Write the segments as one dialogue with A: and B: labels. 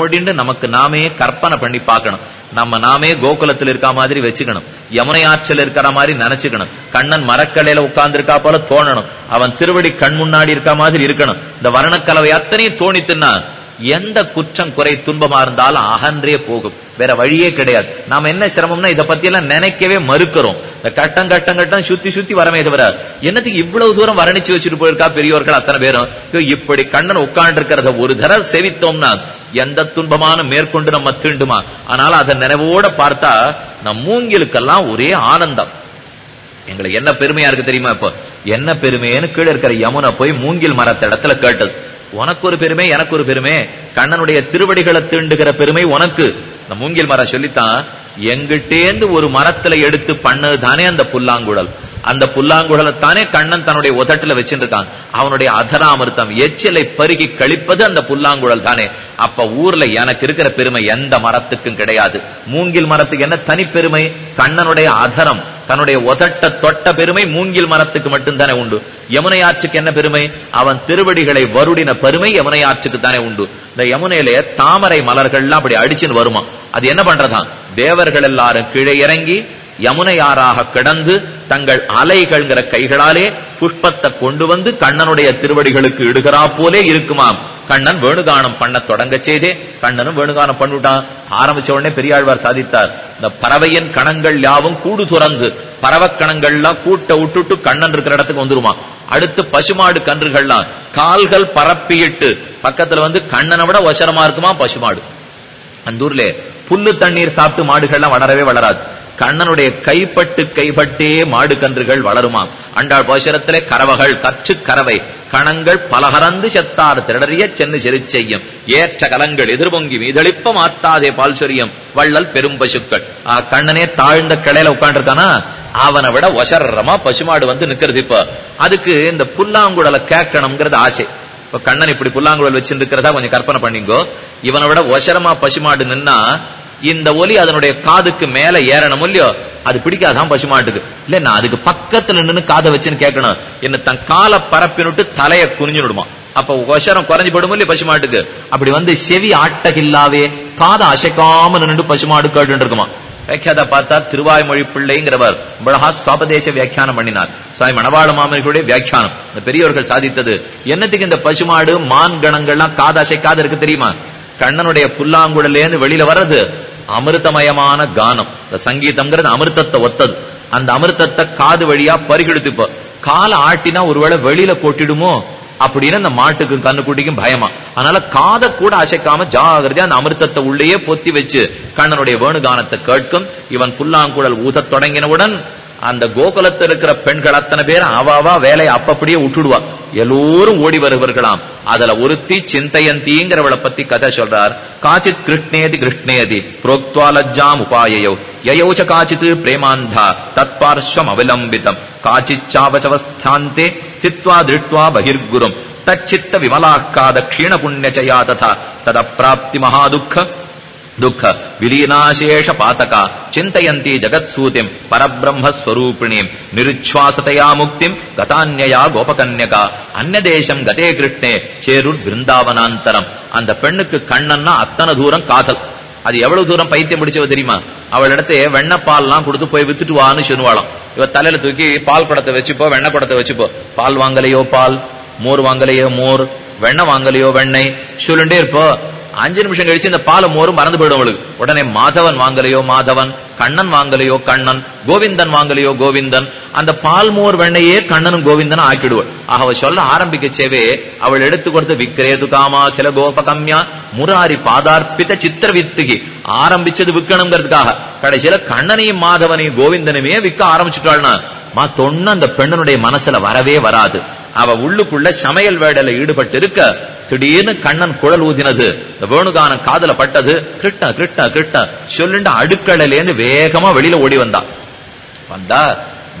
A: ஓடிண்டு நமக்கு நாமே கற்பனை பண்ணி பார்க்கணும். நம்ம நாமே கோகுலத்தில் இருக்க மாதிரி வச்சுக்கணும். யமுனை ஆற்றல் இருக்கிற மாதிரி நினைச்சுக்கணும். கண்ணன் மரக்கலையில உட்கார்ந்து இருக்கா போல தோணணும். அவன் திருவடி கண் முன்னாடி இருக்க மாதிரி இருக்கணும். இந்த வர்ணக்கலவை அத்தனையும் தோணித்துன்னா எந்த குற்றம் குறை துன்பமா இருந்தாலும் அகன்றே போகும். வேற வழியே கிடையாது. நாம என்ன சிரமம்னா இதை பத்தி எல்லாம் நினைக்கவே மறுக்கிறோம். கட்டம் கட்டம் கட்டம் சுத்தி சுத்தி வரமே தவிர என்னத்துக்கு இவ்வளவு தூரம் வர்ணிச்சு வச்சுட்டு போயிருக்கா பெரியவர்கள் அத்தனை பேரும்? இப்படி கண்ணன் உட்கார்ந்து இருக்கிறத ஒரு தர செவித்தோம்னா எந்த துன்பமான மேற்கொண்டு நம்ம தீண்டுமா? ஆனால அதை நினைவோட பார்த்தா நம் மூங்கிலுக்கெல்லாம் ஒரே ஆனந்தம். எங்களுக்கு என்ன பெருமையா இருக்கு தெரியுமா இப்போ? என்ன பெருமைன்னு கீழே இருக்கிற யமுனை போய் மூங்கில் மரத்த இடத்துல கேட்டது. உனக்கு ஒரு பெருமை எனக்கு ஒரு பெருமை. கண்ணனுடைய திருவடிகளை தீண்டுகிற பெருமை உனக்கு. இந்த மூங்கில் மரம் சொல்லித்தான் எங்கிட்டேந்து ஒரு மரத்துல எடுத்து பண்ணது தானே அந்த புல்லாங்குழல். அந்த புல்லாங்குழலை தானே கண்ணன் தன்னுடைய உதட்டுல வச்சிருக்கான் அவனுடைய அதராமிர்தம் எச்சிலை பருகி கழிப்பது அந்த புல்லாங்குழல் தானே. அப்ப ஊர்ல எனக்கு இருக்கிற பெருமை எந்த மரத்துக்கும் கிடையாது. மூங்கில் மரத்துக்கு என்ன தனிப்பெருமை கண்ணனுடைய அதரம் தன்னுடைய உதட்ட தொட்ட பெருமை மூங்கில் மரத்துக்கு மட்டும்தானே உண்டு. யமுனை ஆற்றுக்கு என்ன பெருமை? அவன் திருவடிகளை வருடின பெருமை யமுனை ஆற்றுக்கு தானே உண்டு. இந்த யமுனையிலே தாமரை மலர்கள்லாம் அப்படி அடிச்சுன்னு வருமா அது என்ன பண்றதான் தேவர்கள் எல்லாரும் கீழே இறங்கி யமுனையாராக கிடந்து தங்கள் அலைகள்ங்கிற கைகளாலே புஷ்பத்தை கொண்டு வந்து கண்ணனுடைய திருவடிகளுக்கு இடுகிறா போலே இருக்குமாம். கண்ணன் வேணுகானம் பண்ண தொடங்க செய்தே கண்ணனும் வேணுகானம் பண்ணிவிட்டான். ஆரம்பிச்ச உடனே பெரியாழ்வார் சாதித்தார். இந்த பறவையின் கணங்கள் யாவும் கூடு துறந்து பறவைக்கணங்கள்லாம் கூட்ட விட்டுட்டு கண்ணன் இருக்கிற இடத்துக்கு வந்துருமா. அடுத்து பசுமாடு கன்றுகள்லாம் கால்கள் பரப்பிட்டு பக்கத்துல வந்து கண்ணனை விட ஒசரமா இருக்குமா பசுமாடு. அந்த ஊர்ல புல்லு தண்ணீர் சாப்பிட்டு மாடுகள்லாம் வளரவே வளராது. கண்ணனுடைய கைப்பட்டு கைப்பட்டே மாடு கன்றுகள் வளருமாம். அண்டாள் போஷரத்திலே கறவகள் கற்று கறவை கணங்கள் பலகரந்து செத்தார் திரடறிய சென்னு செருச்செய்யும். ஏற்ற கலங்கள் எதிர்பொங்கி மீதளிப்ப மாத்தாதே பால் சொரியம். வள்ளல் பெரும் பசுக்கள். கண்ணனே தாழ்ந்த கிளையில உட்காந்துருக்கானா அவனை விட ஒசரமா பசுமாடு வந்து நிக்கிறது இப்ப. அதுக்கு இந்த புல்லாங்குழலை கேட்கணுங்கிறது ஆசை. இப்ப கண்ணன் இப்படி புல்லாங்குழல் வச்சிருக்கிறதா கொஞ்சம் கற்பனை பண்ணிங்கோ. இவனை விட ஒசரமா பசுமாடு நின்னா இந்த ஒலி அதனுடைய காதுக்கு மேல ஏறணும் இல்லையோ? அது பிடிக்காதான் பசுமாட்டுக்கு. இல்ல நான் அதுக்கு பக்கத்துல நின்னு காதை வச்சுன்னு கேட்கணும். என்ன தன் காலை பரப்பினுட்டு தலையை குனிஞ்சு விடுமா? அப்ப ஒசரம் குறைஞ்சு போடும் இல்லையா பசுமாட்டுக்கு? அப்படி வந்து செவி ஆட்டகில்லாவே காதை அசைக்காம நின்று பசுமாடு கேட்டு இருக்குமா? வியாக்கியாத பார்த்தா திருவாய்மொழி பிள்ளைங்கிறவர் பழகா சுவாபதேச வியாக்கியானம் பண்ணினார். சுவாமி மணவாள மாமனிகளுடைய வியாக்கியானம். இந்த பெரியவர்கள் சாதித்தது. என்னத்துக்கு இந்த பசுமாடு மான் கணங்கள்லாம் காது அசைக்காது இருக்கு தெரியுமா? கண்ணனுடைய புல்லாங்குழலேன்னு வெளியில வர்றது. அமிர்தமயமான கானம். இந்த சங்கீதம்ங்கிறது அமிர்தத்தை ஒத்தது. அந்த அமிர்தத்தை காது வழியா பருகெடுத்து காலை ஆட்டினா ஒருவேளை வெளியில கொட்டிடுமோ? அப்படின்னு அந்த மாட்டுக்கும் கண்ணுக்குட்டிக்கும் பயமா. அதனால காதை கூட அசைக்காம ஜாகிரதையா அந்த அமிர்தத்தை உள்ளேயே பொத்தி வச்சு கண்ணனுடைய வேணுகானத்தை கேட்கும். இவன் புல்லாங்குழல் ஊதத் தொடங்கினவுடன் அந்த கோகுலத்தில் இருக்கிற பெண்கள் அத்தனை பேர் அவாவா வேலையை அப்பப்படியே விட்டுடுவா. எல்லோரும் ஓடி வருவர்களாம் அதுல ஒருத்தி சிந்தையந்திங்கிறவளை பத்தி கதை சொல்றார். காச்சித் கிருஷ்ணேதி கிருஷ்ணேதி புரோக்துவா லஜ்ஜாம் உபாயயோ. யயௌச்ச காச்சித் பிரேமாந்தா தத்பார்ஸ்வம் அவலம்பிதம். காச்சிச்சாவசவஸ்தாந்தே ஸ்தித்வா திருட்வா பகிர்குரும். தச்சித்த விமலாக்காத க்ஷீண புண்ணியச்சயா ததா தத. பிராப்தி மகாதுக்க దుఃఖ విలీనాశేష పాతక చింతయంతి జగత్సూతిం పరబ్రహ్మస్వరూపిణీం నిరుచ్ఛ్వాసతయా ముక్తిం గతాన్యయా గోపకన్యక అన్యదేశం கதே கிருஷ்ணே சேருட் பிருந்தாவனாந்தரம் அந்த பெண்ணுக்கு கண்ணன்னா அத்தனை தூரம் காதல். அது எவ்வளவு தூரம் பைத்தியம் பிடிச்சவ தெரியுமா? அவள் இடத்தே வெண்ணப்பால்லாம் கொடுத்து போய் வித்துட்டு வான்னு சொல்லுவாளாம். இவ தலையில தூக்கி பால் குடத்தை வச்சுப்போ வெண்ண குடத்தை வச்சுப்போ. பால் வாங்கலையோ பால் மோர் வாங்கலையோ மோர் வெண்ணெய் வாங்கலையோ வெண்ணெய். சொல்லுண்டே இருப்போ அஞ்சு நிமிஷம் கழிச்சு இந்த பாலை மோரும் மறந்து போயிடும் அவளுக்கு. உடனே மாதவன் வாங்கலையோ மாதவன் கண்ணன் வாங்கலையோ கண்ணன் கோவிந்தன் வாங்கலையோ கோவிந்தன். அந்த பால் மோர் வெண்ணையே கண்ணனும் கோவிந்தனும் ஆக்கிடுவாள். ஆக அவ சொல்ல ஆரம்பிக்கச்சேவே அவள் எடுத்து கொடுத்து விக்கிரேது காமா கில கோபகம்யா முராரி பாதார்ப்பித சித்திர வித்துகி ஆரம்பிச்சது விற்கணுங்கிறதுக்காக கடைசியில கண்ணனையும் மாதவனையும் கோவிந்தனுமே விற்க ஆரம்பிச்சுட்டாள்னா மா தொண்ணு அந்த பெண்ணனுடைய மனசுல வரவே வராது. அவ உள்ளுக்குள்ள சமையல் வேடல ஈடுபட்டு இருக்க திடீர்னு கண்ணன் குழல் ஊதினது இந்த வேணுகானம் காதுல பட்டது கிருட்ட கிருட்ட கிருட்ட சொல்லுண்டு அடுக்கடலேன்னு வேகமா வெளியில ஓடி வந்தா. வந்தா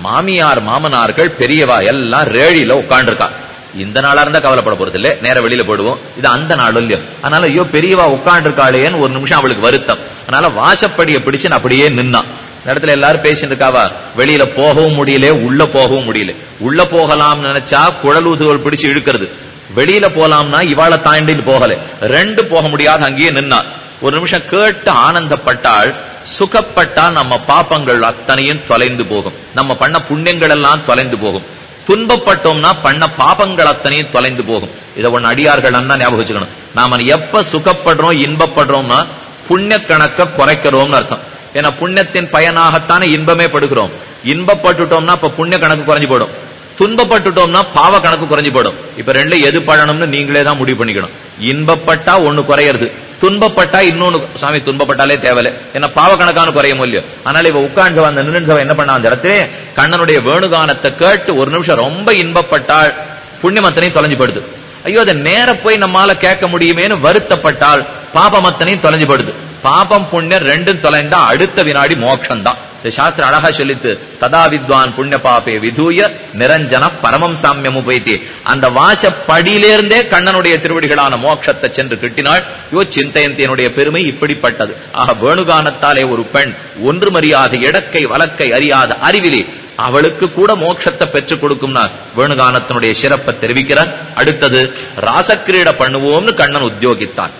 A: மாமியார் மாமனார்கள் பெரியவா எல்லாம் ரேழியில உட்காந்துருக்கா இந்த நாளா இருந்தா கவலைப்பட போறது இல்ல நேர வெளியில போடுவோம் இது அந்த நாளும் இல்லையோ அதனால ஐயோ பெரியவா உட்காந்துருக்காளேன்னு ஒரு நிமிஷம் அவளுக்கு வருத்தம். அதனால வாசப்படியை பிடிச்சு அப்படியே நின்னான் இடத்துல எல்லாரும் பேசிட்டு இருக்காவா? வெளியில போகவும் முடியல உள்ள போகவும் முடியல. உள்ள போகலாம்னு நினைச்சா குழல் ஊதுகள் பிடிச்சு இழுக்கிறது. வெளியில போலாம்னா இவாளை தாண்டிட்டு போகல. ரெண்டு போக முடியாது அங்கேயே நின்னா. ஒரு நிமிஷம் கேட்டு ஆனந்தப்பட்டால் சுகப்பட்டால் நம்ம பாப்பங்கள் அத்தனையும் தொலைந்து போகும். நம்ம பண்ண புண்ணியங்கள் எல்லாம் தொலைந்து போகும். துன்பப்பட்டோம்னா பண்ண பாபங்கள் அத்தனையும் தொலைந்து போகும். இதை ஒன்னு அடியார்கள் அண்ணா ஞாபகம் வச்சுக்கணும். நாம எப்ப சுகப்படுறோம் இன்பப்படுறோம்னா புண்ணிய கணக்க குறைக்கிறோம்னு அர்த்தம். ஏன்னா புண்ணியத்தின் பயனாகத்தானே இன்பமே படுகிறோம். இன்பப்பட்டுட்டோம்னா இப்ப புண்ணிய கணக்கு குறைஞ்சு போடும் துன்பப்பட்டுட்டோம்னா பாவ கணக்கு குறைஞ்சு போயிடும். இப்ப ரெண்டுல எது பழனம்னு நீங்களே தான் முடிவு பண்ணிக்கணும். இன்பப்பட்டா ஒண்ணு குறையிறது. துன்பப்பட்டா இன்னொன்னு சாமி துன்பப்பட்டாலே தேவையில்லை. ஏன்னா பாவ கணக்கான குறையும் இல்லையோ. அதனால இவ உட்கார்ந்து அந்த நின்று என்ன பண்ணா அந்த இடத்துல கண்ணனுடைய வேணுகானத்தை கேட்டு ஒரு நிமிஷம் ரொம்ப இன்பப்பட்டால் புண்ணியமத்தனையும் தொலைஞ்சு போடுது ஐயோ அதை நேர போய் நம்மால கேட்க முடியுமேன்னு வருத்தப்பட்டால் பாபமத்தனையும் தொலைஞ்சு போடுது பாபம் புண்ணியம் ரெண்டும் தொலைந்தா அடுத்த வினாடி மோட்சம் தான் இந்த சாஸ்திரம் அழகா சொல்லித்து ததா வித்வான் புண்ணிய பாபே விதூய நிரஞ்சன பரமம் சாமியம் உபைத்தி. அந்த வாசப்படியிலிருந்தே கண்ணனுடைய திருவடிகளான மோட்சத்தை சென்று கிட்டினாள். யோ சிந்தையந்தியனுடைய பெருமை இப்படிப்பட்டது. ஆக வேணுகானத்தாலே ஒரு பெண் ஒன்று மரியாத இடக்கை வழக்கை அறியாத அறிவிலே அவளுக்கு கூட மோட்சத்தை பெற்றுக் கொடுக்கும்னா வேணுகானத்தினுடைய சிறப்பை தெரிவிக்கிறார். அடுத்தது ராசக்கிரீட பண்ணுவோம்னு கண்ணன் உத்தியோகித்தான்.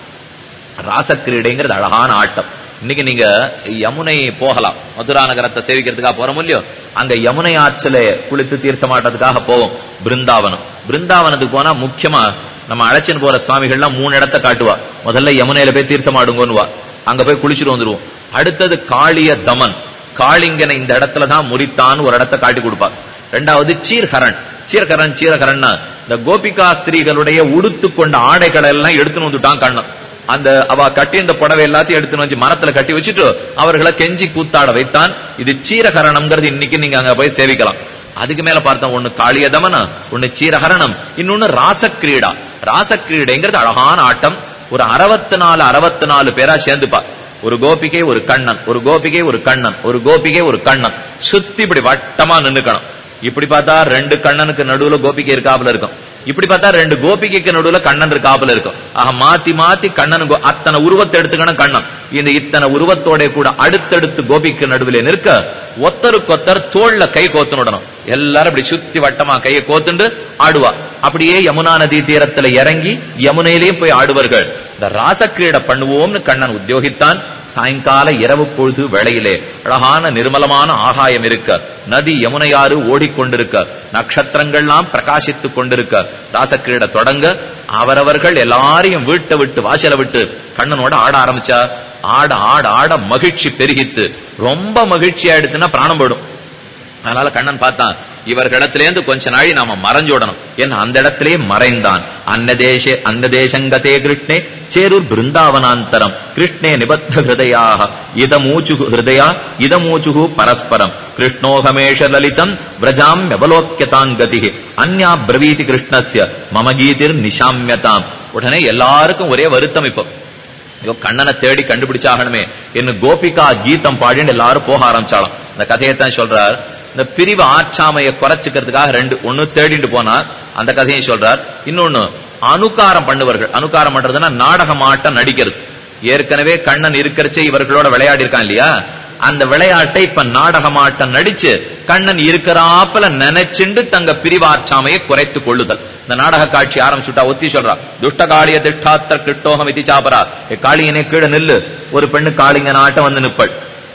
A: ராசக்கிரீடைங்கிறது அழகான ஆட்டம். இன்னைக்கு நீங்க யமுனை போகலாம். மதுரா நகரத்தை சேவிக்கிறதுக்காக போறோம் இல்லையோ அங்க யமுனை ஆற்றில குளித்து தீர்த்தமாட்டதுக்காக போவோம். பிருந்தாவனம். பிருந்தாவனத்துக்கு போனா முக்கியமா நம்ம அழைச்சின்னு போற சுவாமிகள்லாம் மூணு இடத்த காட்டுவா. முதல்ல யமுனையில போய் தீர்த்தமாடுங்கன்னுவா அங்க போய் குளிச்சுட்டு வந்துருவோம். அடுத்தது காளிய தமன். காளிங்கனை இந்த இடத்துல தான் முறித்தான் ஒரு இடத்த காட்டி கொடுப்பா. ரெண்டாவது சீர்ஹரன் சீர்கரன் சீரகரன் இந்த கோபிகா ஸ்திரீகளுடைய உடுத்து கொண்ட ஆடைகளை எல்லாம் எடுத்துன்னு வந்துட்டான் கண்ணன். அந்த அவ கட்டி இந்த புடவை எல்லாத்தையும் எடுத்துன்னு வச்சு மரத்துல கட்டி வச்சுட்டு அவர்களை கெஞ்சி கூத்தாட வைத்தான். இது சீரகரணம்ங்கிறது இன்னைக்கு நீங்க அங்க போய் சேவிக்கலாம். அதுக்கு மேல பார்த்தோம் ஒண்ணு காளிய தமனம் ஒண்ணு சீரகரணம் இன்னொன்னு ராசக்கிரீடா ராசக்கிரீடைங்கிறது அழகான ஆட்டம். ஒரு அறுபத்தி நாலு அறுபத்தி நாலு பேரா சேர்ந்துப்பா. ஒரு கோபிகை ஒரு கண்ணன். ஒரு கோபிகை ஒரு கண்ணன். ஒரு கோபிகை ஒரு கண்ணன். சுத்தி இப்படி வட்டமா நின்னுக்கணும். இப்படி பார்த்தா ரெண்டு கண்ணனுக்கு நடுவுல கோபிகை இருக்காப்புல இருக்கும். இப்படி பார்த்தா ரெண்டு கோபிகைக்கு நடுவுல கண்ணன் இருக்காப்புல இருக்கும். ஆக மாத்தி மாத்தி கண்ணன் கோ- அத்தனை உருவத்தை எடுத்துக்கணும் கண்ணன். இந்த இத்தனை உருவத்தோட கூட அடுத்தடுத்து கோபிக்கு நடுவில் நிற்க ஒத்தருக்கொத்தர் தோல்ல கை கோத்துனுடணும் எல்லாரும் இப்படி சுத்தி வட்டமா கையை கோத்துண்டு ஆடுவா. அப்படியே யமுனா நதி தீரத்துல இறங்கி யமுனையிலேயும் போய் ஆடுவார்கள். இந்த ராசக்கிரீட பண்ணுவோம்னு கண்ணன் உத்தியோகித்தான். சாயங்கால இரவு பொழுது வேளையிலே அழகான நிர்மலமான ஆகாயம் இருக்க நதி யமுனையாறு ஓடிக்கொண்டிருக்க நட்சத்திரங்கள்லாம் பிரகாசித்துக் கொண்டிருக்க ராசக்கிரீட தொடங்க அவரவர்கள் எல்லாரையும் வீட்டை விட்டு வாசலை விட்டு கண்ணனோட ஆட ஆரம்பிச்சா ஆட ஆட ஆட மகிழ்ச்சி பெருகித்து ரொம்ப மகிழ்ச்சி ஆயிடுத்துன்னா பிராணம் போயிடும். அதனால கண்ணன் பார்த்தான் இவர்களிடத்திலேருந்து கொஞ்ச நாளி நாம மறைஞ்சோடணும். என்ன அந்த இடத்திலே மறைந்தான். அன்னதேசே அன்னதேசங்கதே கிருஷ்ணே சேரூர் பிருந்தாவனாந்தரம். கிருஷ்ணே நிபத்த ஹிருதயாக. இதமூச்சு ஹிருதயா இதமூச்சு பரஸ்பரம். கிருஷ்ணோகமேஷ லலிதம் விரஜாம் எவலோக்கியதாங்கதி அந்யா பிரவீதி கிருஷ்ணஸ்ய மம கீதிர் நிஷாமியதாம். உடனே எல்லாருக்கும் ஒரே வருத்தம் இப்போ. ஐயோ கண்ணனை தேடி கண்டுபிடிச்சாகணுமே. என்ன கோபிகா கீதம் பாடின்னு எல்லாரும் போக ஆரம்பிச்சாலும் இந்த கதையைத்தான் சொல்றார். இந்த பிரிவு ஆற்றாமையை குறைச்சிக்கிறதுக்காக ரெண்டு ஒண்ணு தேடிட்டு போனார். அந்த கதையை சொல்றார். இன்னொன்னு அனுகாரம் பண்ணுவார்கள். அனுகாரம் பண்றதுன்னா நாடகமாட்டம் நடிக்கிறது. ஏற்கனவே கண்ணன் இருக்கிறச்சே இவர்களோட விளையாடி இருக்கான் இல்லையா? அந்த விளையாட்டை இப்ப நாடகமாட்டம் நடிச்சு கண்ணன் இருக்கிறாப்புல நினைச்சுண்டு தங்க பிரிவாற்றாமையை குறைத்து கொள்ளுதல். இந்த நாடக காட்சி ஆரம்பிச்சுட்டா ஒத்தி சொல்றா துஷ்ட காளிய திஷ்டாத்திர கிட்டோகம் இதி சாபரா காளியனே கீழே நில்லு. ஒரு பெண்ணு காளிங்க நாட்டம் வந்து நிப்பள்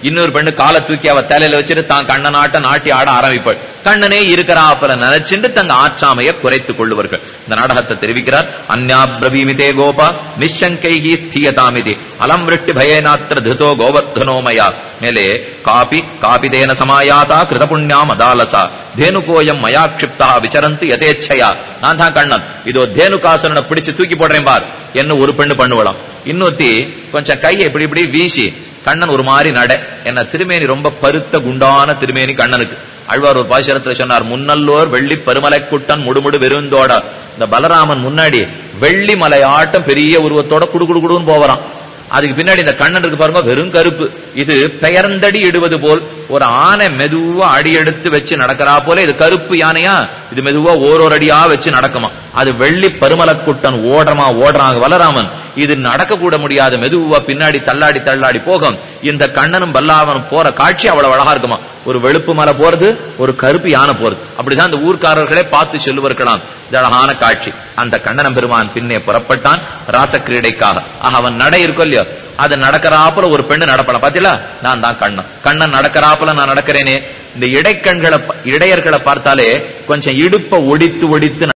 A: இன்னொரு பெண்ணு காலை தூக்கி அவ தலையில வச்சுட்டு தான் கண்ணனாட்ட நாட்டி ஆட ஆரம்பிப்பாள். கண்ணனே இருக்கிறாப்பல நினைச்சுண்டு தங்க ஆற்றாமையை குறைத்துக் கொள்ளுவார்கள். இந்த நாடகத்தை தெரிவிக்கிறார் அந்யாபிரவீமிதே கோபா நிஷங்கைகி ஸ்தீயதாமிதி அலம் பயனாத்திர திருதோ கோவர்தனோமயா மேலே காபி காபிதேன சமாயாதா கிருத புண்ணியாம் அதாலசா தேனுகோயம் மயா க்ஷிப்தா விசரந்து யதேச்சையா. நான் தான் கண்ணன். இதோ தேனுகாசனனை பிடிச்சு தூக்கி போடுறேன் பார். என்ன ஒரு பெண்ணு பண்ணுவலாம். இன்னொத்தி கொஞ்சம் கையை இப்படி இப்படி வீசி கண்ணன் ஒரு மாதிரி நட. என்ன திருமேனி ரொம்ப பருத்த குண்டான திருமேனி கண்ணனுக்கு. அழ்வார் ஒரு பாசுரத்துல சொன்னார் முன்னல்லோர் வெள்ளி பருமலை குட்டன் முடுமுடு வெறுந்தோட இந்த பலராமன் முன்னாடி வெள்ளி மலையாட்டம் பெரிய உருவத்தோட குடு குடு குடுன்னு அதுக்கு பின்னாடி இந்த கண்ணன் இருக்கு பாருங்க வெறும் கருப்பு. இது பெயர்ந்தடி இடுவது போல். ஒரு ஆனை மெதுவா அடி எடுத்து வச்சு நடக்கிறா போல இது கருப்பு யானையா? இது மெதுவா ஓரோரு அடியா வச்சு நடக்குமா? அது வெள்ளி பருமலக்குட்டன் ஓடுறமா ஓடுறாங்க வலராமன் இது நடக்க கூட முடியாது. மெதுவா பின்னாடி தள்ளாடி தள்ளாடி போகும். இந்த கண்ணனும் பல்லாவனும் போற காட்சி அவ்வளவு அழகா இருக்குமா? ஒரு வெளுப்பு மலை போறது ஒரு கருப்பு யானை போறது. அப்படிதான் அந்த ஊர்க்காரர்களே பார்த்து சொல்லுவார்களாம். இது அழகான காட்சி. அந்த கண்ணனம் பெருமான் பின்னே புறப்பட்டான் ராசக்கிரீடைக்காக ஆக அவன் நடை இருக்கும் இல்லையோ? அது நடக்கிறாப்புல ஒரு பெண்ணு நடப்பலாம். பாத்தீங்களா? நான் தான் கண்ணன். கண்ணன் நடக்கிறாப்புல நான் நடக்கிறேனே. இந்த இடைக்கண்களை இடையர்களை பார்த்தாலே கொஞ்சம் இடுப்ப ஒடித்து ஒடித்து